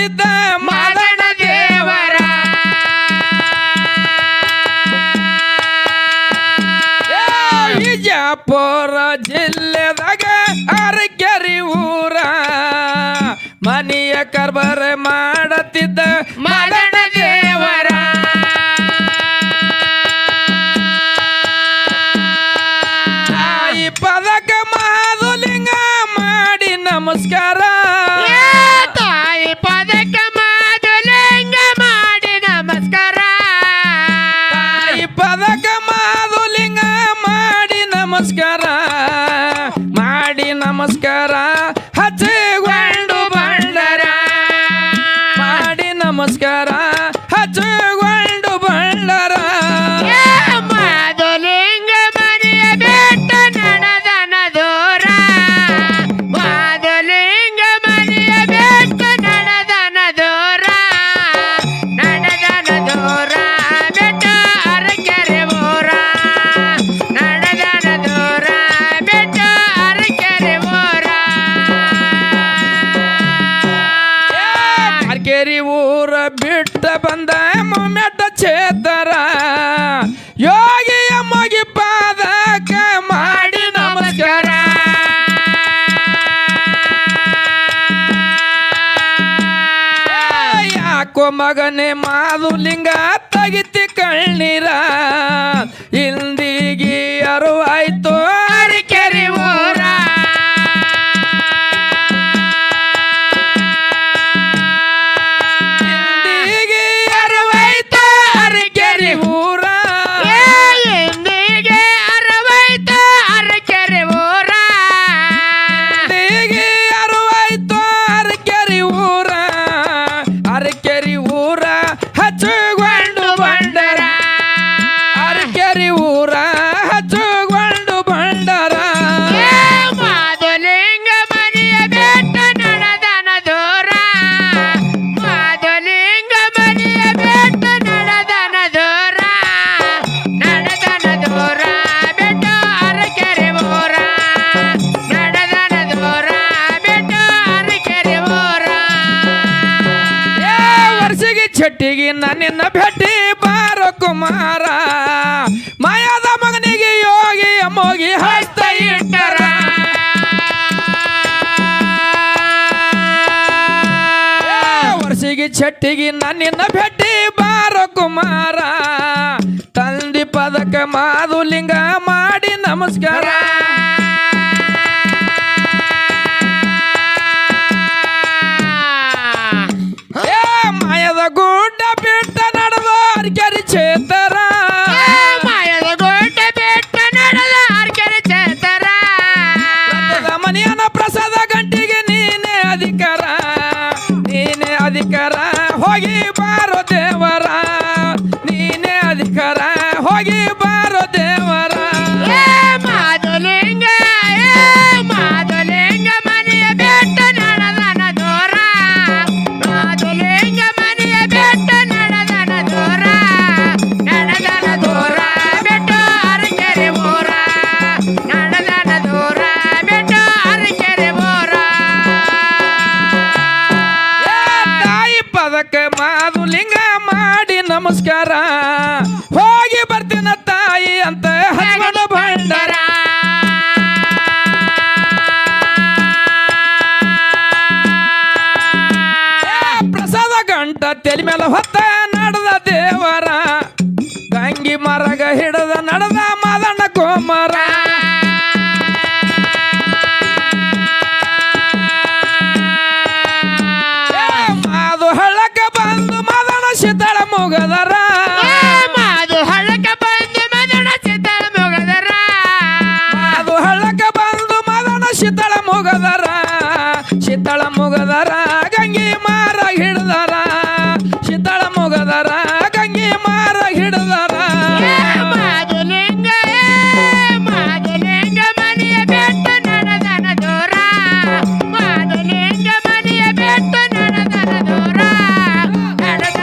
ಕುಂತಿದ್ದ ಮಾದಣ ದೇವರ. ಬಿಜಾಪುರ ಜಿಲ್ಲೆದಾಗ ಅರಕೆರಿ ಊರ. ಮನೆಯ ಕರ್ಬರ ಮಾ ಮಗನೇ ಮಾದುಲಿಂಗ ತಗಿತಿ ಕಣ್ಣೀರ. ಮನಸ್ಸಿಗೆ ಚಟ್ಟಿಗೆ ನನ್ನ ಭೇಟಿ ಬಾರ ಕುಮಾರ. ಮಾಯಾದ ಮಗನಿಗೆ ಯೋಗಿ ಮೋಗಿ ಹಸ್ತ ಇಟ್ಟರ. ವರ್ಷಿಗೆ ಚಟ್ಟಿಗೆ ನನ್ನ ಭೇಟಿ ಬಾರ ಕುಮಾರ. ತಂದಿ ಪದಕ ಮಾಧುಲಿಂಗ ಮಾಡಿ ನಮಸ್ಕಾರ. good.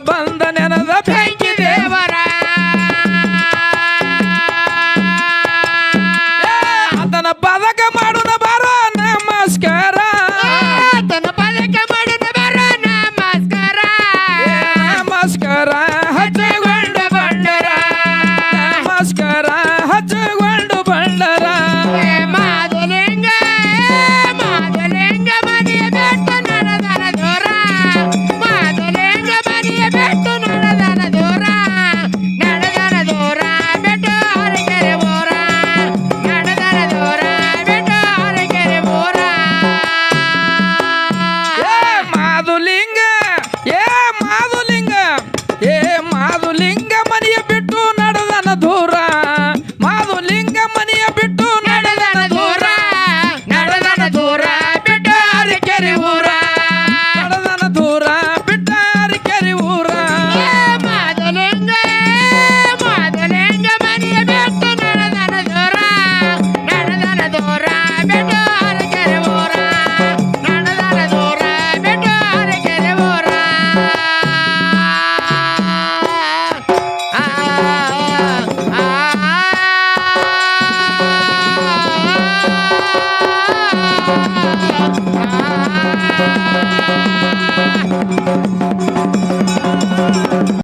Bang.